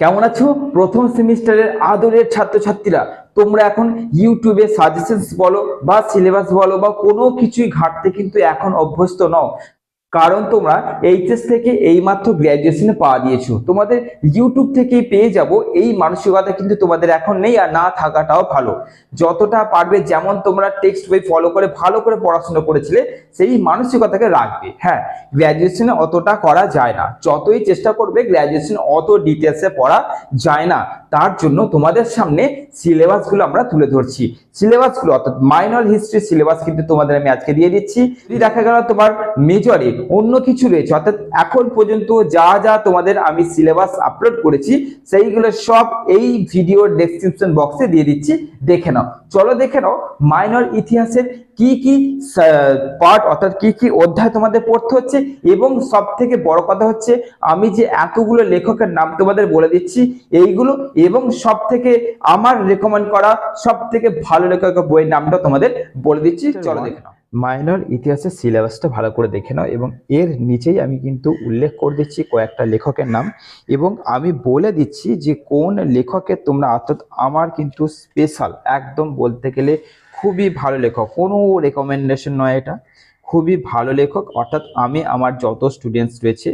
কেমন আছো? প্রথম সেমিস্টারের আদরের ছাত্রছাত্রীরা, তোমরা এখন ইউটিউবে সাজেশন বলো বা সিলেবাস বলো বা কোনো কিছুই ঘাটতে কিন্তু এখন অভ্যস্ত নও। কারণ তোমরা এইচএস থেকে এইমাত্র গ্র্যাজুয়েশনে পাওয়া দিয়েছ। তোমাদের ইউটিউব থেকেই পেয়ে যাব, এই মানসিকতা কিন্তু তোমাদের এখন নেই আর না থাকাটাও ভালো। যতটা পারবে যেমন তোমরা টেক্সট বই ফলো করে ভালো করে পড়াশোনা করেছিলে, সেই মানসিকতাকে রাখবে। হ্যাঁ গ্র্যাজুয়েশনে অতটা করা যায় না। যতই চেষ্টা করবে গ্র্যাজুয়েশন অত ডিটেলসে পড়া যায় না। তার জন্য তোমাদের সামনে সিলেবাসগুলো আমরা তুলে ধরছি। সিলেবাসগুলো অর্থাৎ মাইনর হিস্ট্রি সিলেবাস কিন্তু তোমাদের আমি আজকে দিয়ে দিচ্ছি। দেখা গেল তোমার মেজরে অন্য কিছু রয়েছে। অর্থাৎ এখন পর্যন্ত যা যা তোমাদের আমি সিলেবাস আপলোড করেছি সেইগুলো সব এই ভিডিওর ডেসক্রিপশন বক্সে দিয়ে দিচ্ছি। দেখে নাও। চলো দেখে নাও মাইনর ইতিহাসের কি কি পার্ট অর্থাৎ কি কি অধ্যায় তোমাদের পড়তে হচ্ছে। এবং সব থেকে বড় কথা হচ্ছে আমি যে এতগুলো লেখকের নাম তোমাদের বলে দিচ্ছি এইগুলো এবং সব থেকে আমার রেকমেন্ড করা সব থেকে ভালো লেখকের বইয়ের নামটা তোমাদের বলে দিচ্ছি। চলো দেখে নাও। মাইনর ইতিহাসের সিলেবাসটা ভালো করে দেখে নাও এবং এর নিচেই আমি কিন্তু উল্লেখ করে দিচ্ছি কয়েকটা লেখকের নাম এবং আমি বলে দিচ্ছি যে কোন লেখকের তোমরা, অর্থাৎ আমার কিন্তু স্পেশাল একদম বলতে গেলে খুবই ভালো লেখক। কোনো রেকমেন্ডেশন নয় এটা। খুবই ভালো লেখক, অর্থাৎ আমি, আমার যত স্টুডেন্টস রয়েছে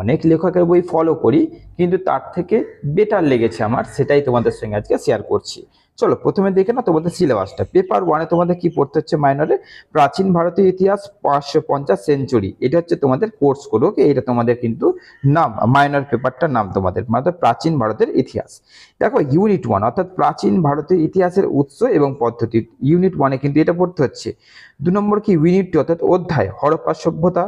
অনেক লেখকের বই ফলো করি, কিন্তু তার থেকে বেটার লেগেছে আমার, সেটাই তোমাদের সঙ্গে আজকে শেয়ার করছি। চলো, প্রথমে দেখে না তোমাদের সিলেবাসটা পেপার ওয়ানে তোমাদের কি পড়তে হচ্ছে মাইনরে প্রাচীন ভারতীয় ইতিহাস পাঁচশো পঞ্চাশ সেঞ্চুরি এটা হচ্ছে তোমাদের কোর্স কোড ওকে এটা তোমাদের কিন্তু নাম মাইনর পেপারটার নাম তোমাদের মানে প্রাচীন ভারতের ইতিহাস। দেখো ইউনিট ওয়ান অর্থাৎ প্রাচীন ভারতীয় ইতিহাসের উৎস এবং পদ্ধতি ইউনিট ওয়ানে কিন্তু এটা পড়তে হচ্ছে। দু নম্বর কি ইউনিট টু অর্থাৎ অধ্যায়, হরপ্পা সভ্যতা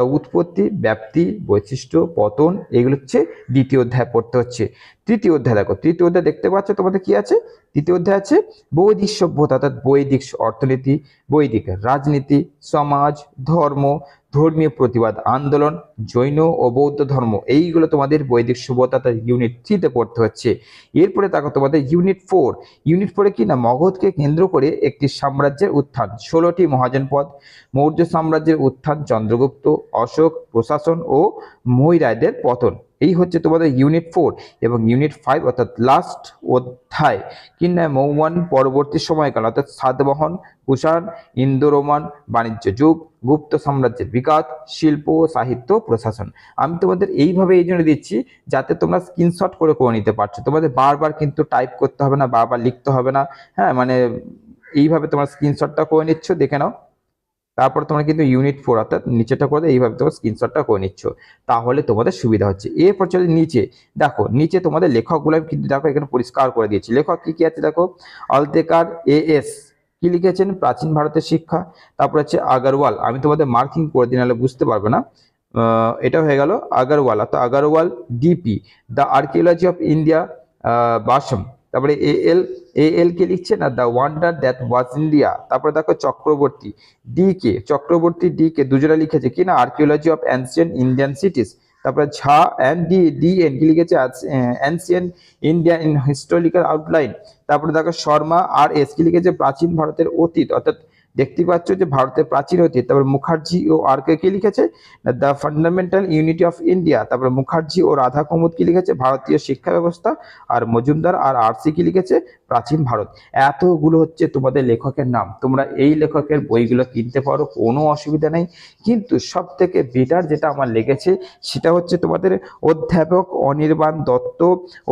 তা উৎপত্তি, ব্যাপ্তি, বৈশিষ্ট্য, পতন, এগুলো হচ্ছে দ্বিতীয় অধ্যায় পড়তে হচ্ছে। তৃতীয় অধ্যায় দেখো, তৃতীয় অধ্যায় দেখতে পাচ্ছ তোমাদের কি আছে? তৃতীয় অধ্যায় আছে বৈদিক সভ্যতা, অর্থাৎ বৈদিক অর্থনীতি, বৈদিক রাজনীতি, সমাজ, ধর্ম ধর্মীয় প্রতিবাদ, আন্দোলন, জৈন ও বৌদ্ধ ধর্ম, এইগুলো তোমাদের বৈদিক সভ্যতা ইউনিট থ্রিতে পড়তে হচ্ছে। এরপরে তাকে তোমাদের ইউনিট ফোর ইউনিট ফোরে কি না, মগধকে কেন্দ্র করে একটি সাম্রাজ্যের উত্থান। ষোলোটি মহাজনপদ মৌর্য সাম্রাজ্যের উত্থান, চন্দ্রগুপ্ত, অশোক, প্রশাসন ও মহিরায়দের পতন। এই হচ্ছে তোমাদের ইউনিট ফোর এবং ইউনিট ফাইভ অর্থাৎ লাস্ট অধ্যায়। কিনা মৌমান পরবর্তী সময়কাল, অর্থাৎ সাতবাহন, কুষাণ ইন্দো রোমান বাণিজ্য যুগ, গুপ্ত সাম্রাজ্যের বিকাশ, শিল্প সাহিত্য প্রশাসন। আমি তোমাদের এইভাবে এই জন্য দিচ্ছি যাতে তোমরা স্ক্রিনশট করে করে নিতে পারছ। তোমাদের বারবার কিন্তু টাইপ করতে হবে না, বারবার লিখতে হবে না। হ্যাঁ মানে এইভাবে তোমরা স্ক্রিনশটটা করে নিচ্ছ, দেখে নাও। তারপর তোমরা কিন্তু ইউনিট ফোর অর্থাৎ নিচেটা করে এইভাবে তোমার স্ক্রিনশটটা করে নিচ্ছ। তাহলে তোমাদের সুবিধা হচ্ছে। এরপর চলে নিচে। দেখো, নিচে তোমাদের লেখকগুলো কিন্তু দেখো এখানে পরিষ্কার করে দিয়েছি। লেখক কি কি আছে দেখো? অলতেকার এ এস কি লিখেছেন? প্রাচীন ভারতের শিক্ষা। তারপর হচ্ছে আগরওয়াল আমি তোমাদের মার্কিং করে দিই, নাহলে বুঝতে পারবে না। এটা হয়ে গেল আগরওয়াল অর্থাৎ Agarwal D P the archaeology of India Basham তারপরে এ এল এ এল কে লিখছে না? The wonder that was India তারপরে দেখো Chakrabarti D K Chakrabarti D K দুজনে লিখেছে কি না? Archaeology of ancient Indian cities তারপরে Jha and D D N কি লিখেছে? Ancient India in historical outline তারপরে দেখো শর্মা আর এস কি লিখেছে? প্রাচীন ভারতের অতীত। অর্থাৎ দেখতে পাচ্ছ যে ভারতের প্রাচীন অতীত তারপর মুখার্জি ও আর কে কি লিখেছে the fundamental unity of India, তারপরে মুখার্জি ও রাধা কুমুদ কি লিখেছে? ভারতীয় শিক্ষা ব্যবস্থা, আর মজুমদার আর আরসি কি লিখেছে? প্রাচীন ভারত। এতগুলো হচ্ছে তোমাদের লেখকের নাম। তোমরা এই লেখকের বইগুলো কিনতে পারো, কোনো অসুবিধা নেই। কিন্তু সব থেকে বেটার যেটা আমার লেগেছে, সেটা হচ্ছে তোমাদের অধ্যাপক অনির্বাণ দত্ত,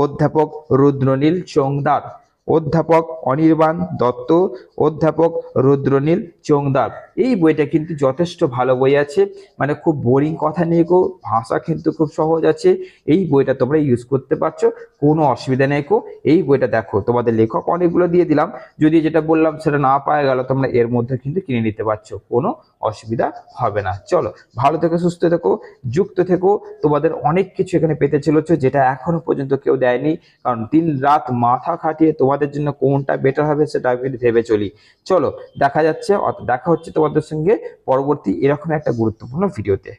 অধ্যাপক রুদ্রনীল চোংদার। অধ্যাপক অনির্বাণ দত্ত, অধ্যাপক রুদ্রনীল চোংদার। এই বইটা কিন্তু যথেষ্ট ভালো বই আছে। মানে খুব বোরিং কথা নিয়ে গো, ভাষা কিন্তু খুব সহজ আছে। এই বইটা তোমরা ইউজ করতে পারছ। কোনো অসুবিধা নেই কো। এই বইটা দেখো, তোমাদের লেখক অনেকগুলো দিয়ে দিলাম। যদি যেটা বললাম সেটা না পাওয়া গেল, তোমরা এর মধ্যে কিন্তু কিনে নিতে পারছ, কোনো অসুবিধা হবে না। চলো, ভালো থেকো, সুস্থ থেকো, যুক্ত থেকো। তোমাদের অনেক কিছু এখানে পেতে চলেছো, যেটা এখনও পর্যন্ত কেউ দেয়নি। কারণ দিন রাত মাথা খাটিয়ে তোমাদের জন্য কোনটা বেটার হবে সেটা আমি ভেবে চলি। চলো, দেখা যাচ্ছে দেখা হচ্ছে তোমাদের সঙ্গে পরবর্তী এরকম একটা গুরুত্বপূর্ণ ভিডিওতে